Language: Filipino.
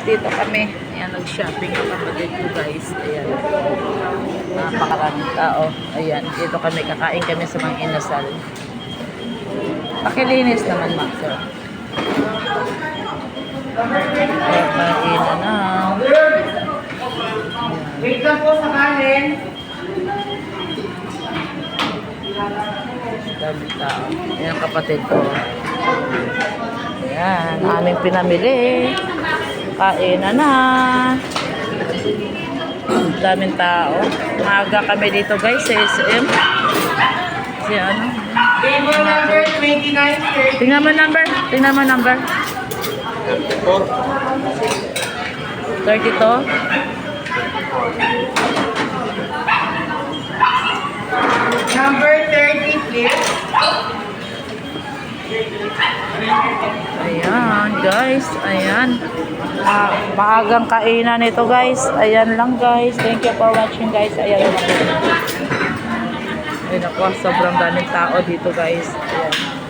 Dito kami. Ayan, nag-shopping ang kapatid ko guys. Ayan. Napakaraming tao. Ayan, dito kami. Kakain kami sa mga inasal. Pakilinis naman, ma. Sir. Ayan, kainan na. Wait lang po sa kanin. Dami tao. Ayan, kapatid ko. Ayan, aming pinamili. Kainan na. Daming tao. Maaga kami dito guys sa SM. Si ano? Table number 2930. Tingnan mo number. Tingnan mo number. 32. Number 30, please. Ayan, guys. Ayan. Ah, maagang kainan ito, guys. Ayan lang, guys. Thank you for watching, guys. Ayan. Ayun ako, sobrang daming tao dito, guys. Ayan.